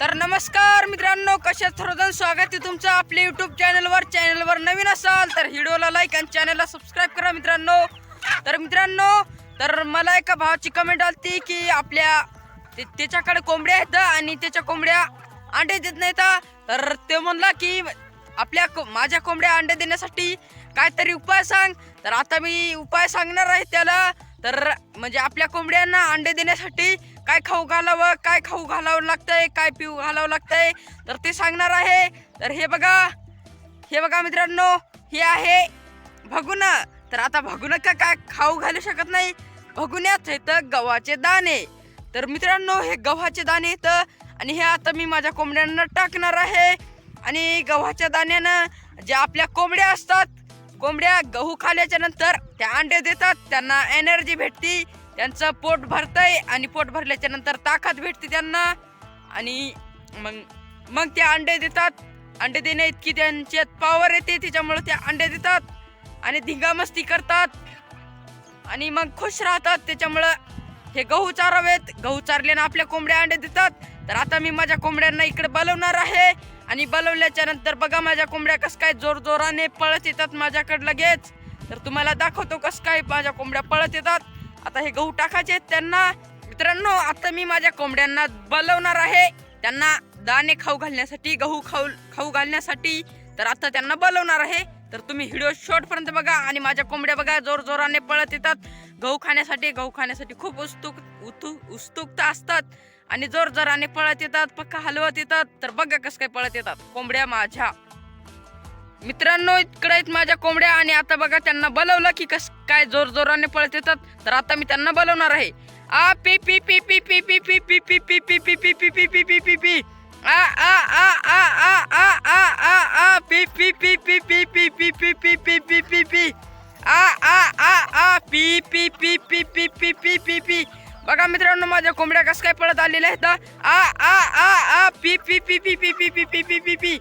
तर नमस्कार मित्रांनो कशा सर्वजण स्वागत आहे तुमचं आपल्या युट्यूब चॅनलवर चॅनलवर नवीन असाल तर व्हिडिओला लाईक आणि चॅनलला सबस्क्राईब करा मित्रांनो. तर मित्रांनो तर मला एका भावाची कमेंट आली की आपल्या ते- त्याच्याकडे कोंबड्या आहेत आणि त्याच्या कोंबड्या अंडे देत नाहीत तर ते म्हणला की आपल्या को- माझ्या कोंबड्या अंडे देण्यासाठी काहीतरी उपाय सांग. तर आता मी उपाय सांगणार आहे त्याला. तर म्हणजे आपल्या कोंबड्यांना अंडे देण्यासाठी काय खाऊ घालावं काय खाऊ घालावं लागतंय काय पिऊ घालावं लागतंय? तर ते सांगणार आहे. तर हे बघा हे बघा मित्रांनो हे आहे भगुन. तर आता भगुन का काय खाऊ घालू शकत नाही? भगुन्यात तर गव्हाचे दाणे. तर मित्रांनो हे गव्हाचे दाणे येतं आणि हे आता मी माझ्या कोंबड्यांना टाकणार आहे. आणि गव्हाच्या दाण्यानं जे आपल्या कोंबड्या असतात कोंबड्या गहू खाल्याच्या नंतर त्या अंडे देतात त्यांना एनर्जी भेटती. त्यांचं पोट भरतंय आणि पोट भरल्याच्या नंतर ताकद भेटते त्यांना. आणि मग मग ते अंडे देतात. अंडे देणे इतकी त्यांच्यात पॉवर येते त्याच्यामुळे ते अंडे देतात आणि धिंगामस्ती करतात. आणि मग खुश राहतात त्याच्यामुळं हे गहू चारावेत. गहू चारल्यानं आपल्या कोंबड्या अंडे देतात. तर आता मी माझ्या कोंबड्यांना इकडे बोलवणार आहे. आणि बोलवल्याच्या नंतर बघा माझ्या कोंबड्या कस काय जोर जोराने पळत येतात माझ्याकडे लगेच. तर तुम्हाला दाखवतो कस काय माझ्या कोंबड्या पळत येतात. आता हे गहू टाकायचे आहेत त्यांना. मित्रांनो आता मी माझ्या कोंबड्यांना बलवणार आहे. त्यांना दाणे खाऊ घालण्यासाठी गहू खाऊ खाऊ घालण्यासाठी तर आता त्यांना बोलवणार आहे. तर तुम्ही व्हिडिओ शॉर्टपर्यंत बघा आणि माझ्या कोंबड्या बघा जोर जोराने पळत येतात. गहू खाण्यासाठी गहू खाण्यासाठी खूप उत्सुक उतु उत्सुकता असतात. आणि जोर जोराने पळत येतात पक्का हलवत येतात. तर बघा कसं काय पळत येतात. कोंबड्या माझ्या. मित्रांनो इकडे आहेत माझ्या कोंबड्या आणि आता बघा त्यांना बोलवलं की कस काय जोर जोराने पळत येतात तर आता मी त्यांना बोलवणार आहे आ पी पी पी पी पी पी पी पी पी पी पी पी पी पी पी पी पी पी पी आ आ आ आ आ आ आ आ आ पी पी पी पी पी पी पी पी पी पी पी पी पी आ आ आ आ पी पी पी पी पी पी पी पी पी बघा मित्रांनो माझ्या कोंबड्या कस काय पळत आलेल्या आहेत आ आ आ आ पी पी पी पी पी पी पी पी पी पी पी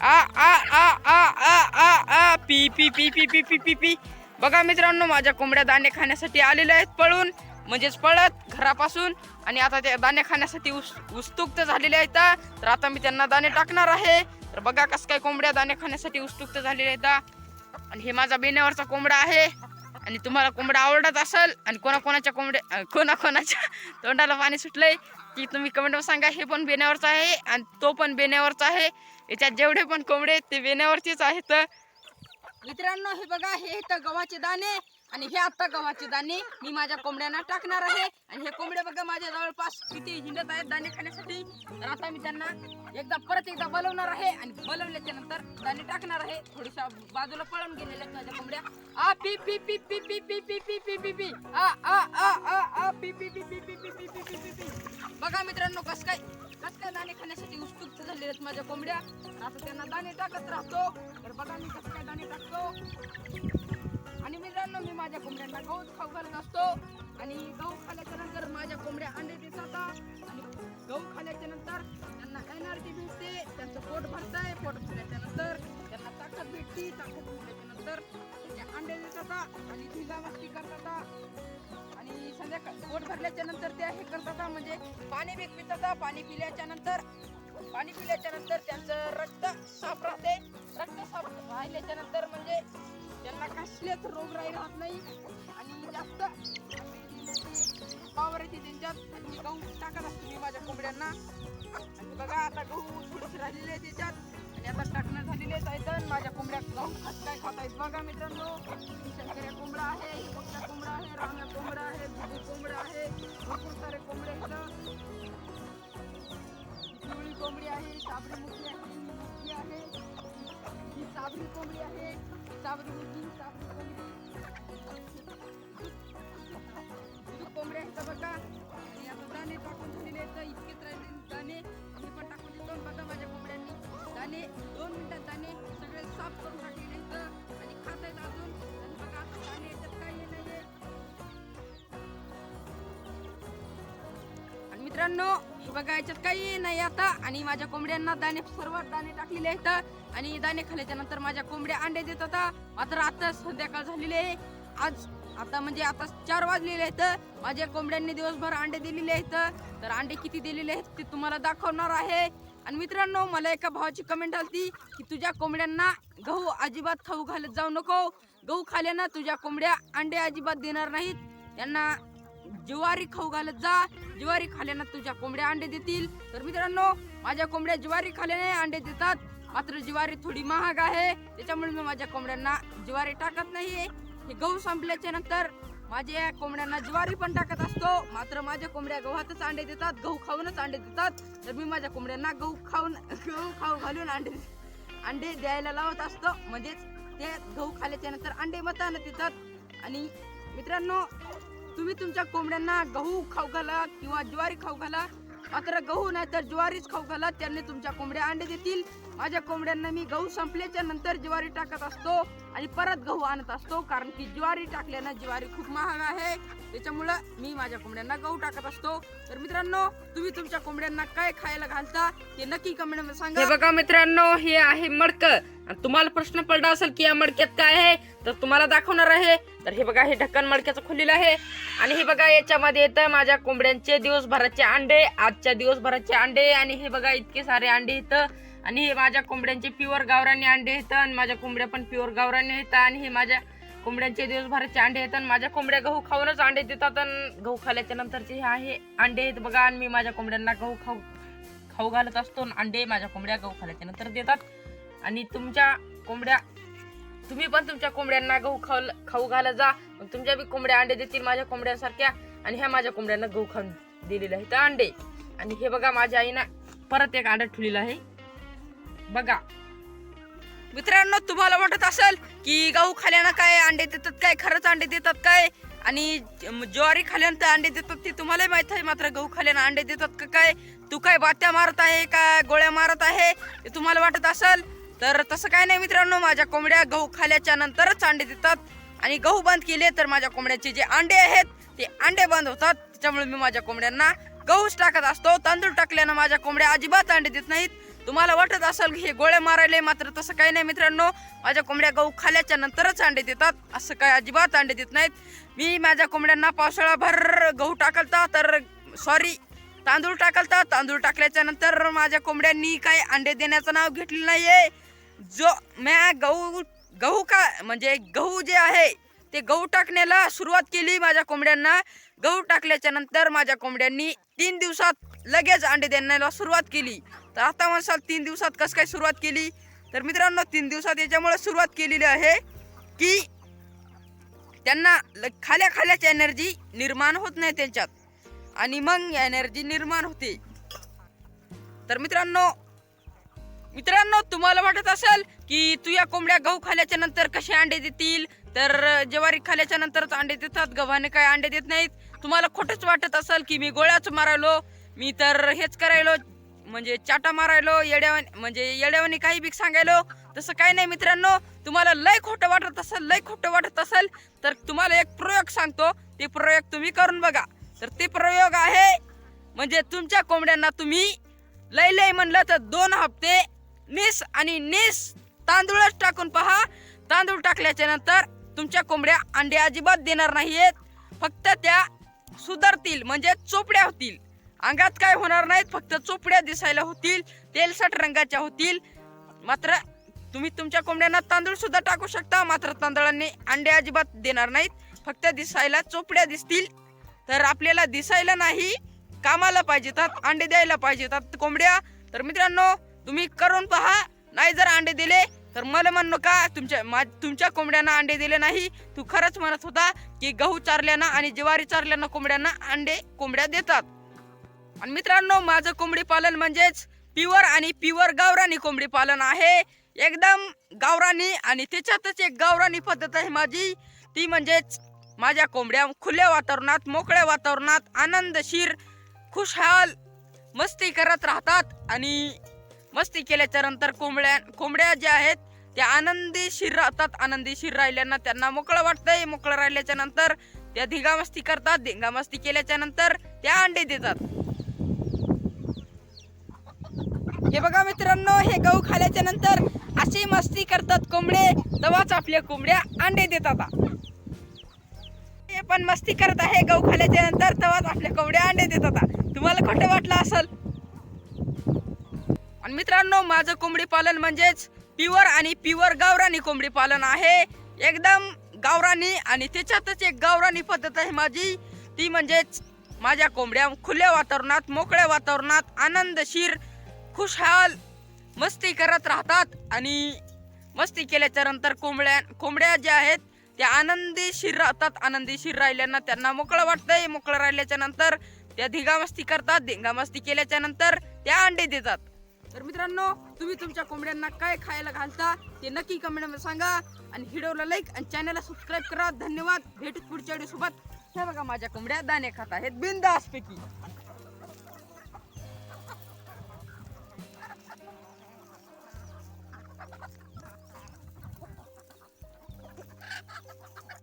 आ आ आ आ आ आ आ पी पी पी पी पी पी पी पी. बघा मित्रांनो माझ्या कोंबड्या दाणे खाण्यासाठी आलेल्या आहेत पळून. म्हणजेच पळत घरापासून. आणि आता त्या दाणे खाण्यासाठी उस उत्सुक्त झालेले आहेत. तर आता मी त्यांना दाणे टाकणार आहे. तर बघा कस काय कोंबड्या दाणे खाण्यासाठी उत्सुक्त झालेल्या आहेत. आणि हे माझा बेण्यावरचा कोंबडा आहे. आणि तुम्हाला कोंबडा आवडत असेल आणि कोणाकोणाच्या कोंबड्या कोणाकोणाच्या तोंडाला पाणी सुटलंय की तुम्ही कमेंटवर सांगा हे पण बेण्यावरचा आहे आणि तो पण बेण्यावरचा आहे. याच्यात जेवढे पण कोंबडे ते बेण्यावरचेच आहेत. मित्रांनो हे बघा हे तर गव्हाचे दाणे. आणि हे आता गव्हाचे दाणे मी माझ्या कोंबड्यांना टाकणार आहे आणि हे कोंबडे बघा माझ्या जवळपास किती हिंडत आहेत दाणे खाण्यासाठी तर आता मी त्यांना एकदा परत एकदा बोलवणार आहे आणि बोलवल्याच्या नंतर दाणे टाकणार आहे थोडीशा बाजूला पळून गेलेल्या आहेत माझ्या कोंबड्या आ पी पी पी पी पी पी पी पी पी पी पी आ आ आ आ आ पी पी पी पी पी पी पी पी पी पी बघा मित्रांनो कस काय कस काय दाणे खाण्यासाठी उत्सुक झालेले आहेत माझ्या कोंबड्या आता त्यांना दाणे टाकत राहतो तर बघा मी कसं काय दाणे टाकतो आणि मित्रांनो मी माझ्या कोंबड्यांना गहू खाऊ घालत असतो. आणि गहू खाल्याच्या नंतर माझ्या कोंबड्या अंडे देतात आणि गहू खाल्याच्या नंतर त्यांना एनर्जी भेटते. त्यांचं पोट भरतंय. पोट भरल्याच्या नंतर त्यांना ताकद भेटते. ताकद भेटल्याच्या नंतर ते अंडे देतात आणि धिंगा मस्ती करतात. आणि संध्याकाळ पोट भरल्याच्या नंतर त्या हे करतात. म्हणजे पाणी बी पितात. पाणी पिल्याच्या नंतर पाणी पिल्याच्या नंतर त्यांचं रक्त साफ राहते. रक्त साफ राहिल्याच्या नंतर म्हणजे त्यांना कसलेच रोगराई राहत नाही. आणि जास्त पावर येते त्यांच्यात. मी गहू टाकत असते मी माझ्या कोंबड्यांना. आणि बघा आता गहू थोडेसे राहिलेले आहे त्याच्यात. आणि आता टाकणं झालेले आहेत माझ्या कोंबड्या गहू खात काय खात आहेत बघा मित्रांनो. शेतकऱ्या कोंबडा आहे हे कोंबडा आहे रांगा कोंबडा आहे दुधी कोंबडा आहे भरपूर सारे कोंबडे आहेत. पिवळी कोंबडी आहे साबरी मुखी आहे मुखी आहे ही साबरी कोंबडी आहे. साबरी मुखी साबरी कोंबडी कोंबड्या आहेत बघा आणि आता दाणे टाकून झालेले आहेत इतकेच राहिले दाणे मी पण टाकून देतो बघा माझ्या कोंबड्यांनी दाणे दोन मिनटात दाणे सगळे साफ करून टाकलेले आहेत आणि खात आहेत अजून आणि बघा आता दाणे याच्यात काही नाही आणि मित्रांनो बघा याच्यात काही नाही आता. आणि माझ्या कोंबड्यांना दाणे सर्व दाणे टाकलेले आहेत. आणि दाणे खाल्याच्या नंतर माझ्या कोंबड्या अंडे देत होता. मात्र आता संध्याकाळ झालेली आहे. आज आता म्हणजे आता चार वाजलेले आहेत. माझ्या कोंबड्यांनी दिवसभर अंडे दिलेले आहेत. तर अंडे किती दिलेले आहेत ते तुम्हाला दाखवणार आहे. आणि मित्रांनो मला एका भावाची कमेंट आली की तुझ्या कोंबड्यांना गहू अजिबात खाऊ घालत जाऊ नको. गहू खाल्यानं तुझ्या कोंबड्या अंडे अजिबात देणार नाहीत. त्यांना ज्वारी खाऊ घालत जा. ज्वारी खाल्यानं तुझ्या कोंबड्या अंडे देतील. तर मित्रांनो माझ्या कोंबड्या ज्वारी खाल्याने अंडे देतात. मात्र ज्वारी थोडी महाग आहे. त्याच्यामुळे मी माझ्या कोंबड्यांना ज्वारी टाकत नाही हे गहू संपल्याच्या नंतर माझ्या कोंबड्यांना ज्वारी पण टाकत असतो. मात्र माझ्या कोंबड्या गव्हातच अंडे देतात. गहू खाऊनच अंडे देतात. तर मी माझ्या कोंबड्यांना गहू खाऊन गहू खाऊ घालून अंडे अंडे द्यायला लावत असतो. म्हणजेच ते गहू खाल्याच्या नंतर अंडे मतानं देतात. आणि मित्रांनो तुम्ही तुमच्या कोंबड्यांना गहू खाऊ घाला किंवा ज्वारी खाऊ घाला. मात्र गहू नाही तर ज्वारीच खाऊ घाला. त्यांनी तुमच्या कोंबड्या अंडे देतील. माझ्या कोंबड्यांना मी गहू संपल्याच्या नंतर ज्वारी टाकत असतो आणि परत गहू आणत असतो. कारण की ज्वारी टाकल्यानं ज्वारी खूप महाग आहे. त्याच्यामुळं मी माझ्या कोंबड्यांना गहू टाकत असतो. तर मित्रांनो तुम्ही तुमच्या कोंबड्यांना काय खायला घालता ते नक्की कमेंट सांगा. बघा मित्रांनो हे आहे मडकं. तुम्हाला प्रश्न पडला असेल की या मडक्यात काय आहे तर तुम्हाला दाखवणार आहे. तर हे बघा हे ढक्कन मडक्याचं खोलीलं आहे. आणि हे बघा याच्यामध्ये येतं माझ्या कोंबड्यांचे दिवसभराचे अंडे आजच्या दिवसभराचे अंडे. आणि हे बघा इतके सारे अंडे येतं आणि हे माझ्या कोंबड्यांचे प्युअर गावरानी अंडे येतं आणि माझ्या कोंबड्या पण प्युअर गावरानी येतात आणि हे माझ्या कोंबड्यांचे दिवसभराचे अंडे येतात आणि माझ्या कोंबड्या गहू खाऊनच अंडे देतात. आणि गहू खाल्याच्या नंतरचे हे आहे अंडे आहेत बघा. आणि मी माझ्या कोंबड्यांना गहू खाऊ खाऊ घालत असतो. आणि अंडे माझ्या कोंबड्या गहू खाल्याच्या नंतर देतात. आणि तुमच्या कोंबड्या तुम्ही पण तुमच्या कोंबड्यांना गहू खाऊ खाऊ घाला जा. तुमच्या बी कोंबड्या अंडे देतील माझ्या कोंबड्यांसारख्या. आणि ह्या माझ्या कोंबड्यांना गहू खाऊन दिलेलं आहे तर अंडे. आणि हे बघा माझ्या आईनं परत एक अंडा ठेवलेलं आहे. बघा. मित्रांनो तुम्हाला वाटत असेल की गहू खाल्यानं काय अंडे देतात काय? खरंच अंडे देतात काय? आणि ज्वारी खाल्यानंतर अंडे देतात ते तुम्हालाही माहीत आहे मात्र गहू खाल्यानं अंडे देतात का काय? तू काय बात्या मारत आहे का? गोळ्या मारत आहे? ते तुम्हाला वाटत असेल तर तसं काय नाही मित्रांनो माझ्या कोंबड्या गहू खाल्याच्या नंतरच अंडे देतात. आणि गहू बंद केले तर माझ्या कोंबड्याचे जे अंडे आहेत ते अंडे बंद होतात. त्याच्यामुळे मी माझ्या कोंबड्यांना गहूच टाकत असतो. तांदूळ टाकल्यानं माझ्या कोंबड्या अजिबात अंडे देत नाहीत. तुम्हाला वाटत असेल की हे गोळ्या मारायले मात्र तसं काही नाही मित्रांनो. माझ्या कोंबड्या गहू खाल्याच्या नंतरच अंडे देतात. असं काय अजिबात अंडे देत नाहीत. मी माझ्या कोंबड्यांना पावसाळाभर गहू टाकलता तर सॉरी तांदूळ टाकलता. तांदूळ टाकल्याच्या नंतर माझ्या कोंबड्यांनी काय अंडे देण्याचं नाव घेतलेलं आहे जो म्या गहू गहू का म्हणजे गहू जे आहे ते गहू टाकण्याला सुरुवात केली माझ्या कोंबड्यांना. गहू टाकल्याच्या नंतर माझ्या कोंबड्यांनी तीन दिवसात लगेच अंडे देण्याला सुरुवात केली. तर आता म्हणसाल तीन दिवसात कसं काय सुरुवात केली? तर मित्रांनो तीन दिवसात याच्यामुळे सुरुवात केलेली आहे की त्यांना ल- खाल्या खाल्याची एनर्जी निर्माण होत नाही त्यांच्यात. आणि मग एनर्जी निर्माण होते. तर मित्रांनो मित्रांनो तुम्हाला वाटत असेल की तू या कोंबड्या गहू खाल्याच्या नंतर कसे अंडे देतील? तर ज्वारी खाल्याच्या नंतरच अंडे देतात गव्हाने काय अंडे देत नाहीत. तुम्हाला खोटंच वाटत असेल की मी गोळ्याच मारायलो? मी तर हेच करायलो म्हणजे चाटा मारायलो येड्यावानी म्हणजे येड्यावानी काही बी सांगायलो. तसं काही नाही मित्रांनो तुम्हाला लय खोटं वाटत असेल लय खोटं वाटत असेल. तर तुम्हाला एक प्रयोग सांगतो ते प्रयोग तुम्ही करून बघा. तर ते प्रयोग आहे म्हणजे तुमच्या कोंबड्यांना तुम्ही लय लय म्हणलं तर दोन हप्ते निस आणि निस तांदूळच टाकून पहा. तांदूळ टाकल्याच्या नंतर तुमच्या कोंबड्या अंडे अजिबात देणार नाहीयेत. फक्त त्या सुधारतील म्हणजे चोपड्या होतील. अंगात काय होणार नाहीत फक्त चोपड्या दिसायला होतील तेलसट रंगाच्या होतील. मात्र तुम्ही तुमच्या कोंबड्यांना तांदूळ सुद्धा टाकू शकता मात्र तांदळांनी अंडे अजिबात देणार नाहीत. फक्त दिसायला चोपड्या दिसतील. तर आपल्याला दिसायला नाही कामाला पाहिजेतात अंडे द्यायला पाहिजेतात कोंबड्या तर मित्रांनो तुम्ही करून पहा. नाही जर अंडे दिले तर मला म्हणू का तुमच्या मा तुमच्या कोंबड्यांना अंडे दिले नाही. तू खरंच म्हणत होता की गहू चारल्यानं आणि ज्वारी चारल्यानं कोंबड्यांना अंडे कोंबड्या देतात. आणि मित्रांनो माझं कोंबडी पालन म्हणजेच प्युअर आणि प्युअर गावरानी कोंबडी पालन आहे. एकदम गावरानी आणि त्याच्यातच एक गावरानी पद्धत आहे माझी. ती म्हणजेच माझ्या कोंबड्या खुल्या वातावरणात मोकळ्या वातावरणात आनंदशीर खुशहाल मस्ती करत राहतात. आणि मस्ती केल्याच्यानंतर कोंबड्या कोंबड्या ज्या आहेत त्या आनंदीशीर राहतात. आनंदीशीर राहिल्यानं त्यांना मोकळं वाटतंय. मोकळं राहिल्याच्या नंतर त्या धिंगामस्ती करतात. धिंगामस्ती केल्याच्यानंतर त्या अंडे देतात. हे बघा मित्रांनो हे गहू खाल्याच्या नंतर अशी मस्ती करतात कोंबडे. तेव्हाच आपल्या कोंबड्या अंडे देतात. हे पण मस्ती करत आहे गहू खाल्याच्या नंतर. तेव्हाच आपल्या कोंबड्या अंडे देतात. तुम्हाला खोटं वाटलं असेल आणि मित्रांनो माझं कोंबडी पालन म्हणजेच प्युअर आणि प्युअर गावरानी कोंबडी पालन आहे. एकदम गावरानी आणि त्याच्यातच एक गावरानी पद्धत आहे माझी. ती म्हणजेच माझ्या कोंबड्या खुल्या वातावरणात मोकळ्या वातावरणात आनंदशीर खुशहाल मस्ती करत राहतात. आणि मस्ती केल्याच्यानंतर कोंबड्या कोंबड्या ज्या आहेत त्या आनंदीशीर राहतात. आनंदीशीर राहिल्यानं त्यांना मोकळं वाटतंय. मोकळं राहिल्याच्या नंतर त्या धिंगामस्ती करतात. धिंगामस्ती केल्याच्यानंतर त्या अंडे देतात. तर मित्रांनो तुम्ही तुमच्या कोंबड्यांना काय खायला घालता ते नक्की कमेंटमध्ये सांगा. आणि व्हिडिओला लाईक आणि चॅनलला सबस्क्राईब करा. धन्यवाद. भेटू पुढच्या व्हिडिओ सोबत. हे बघा माझ्या कोंबड्या दाणे खात आहेत. बिंदास पैकी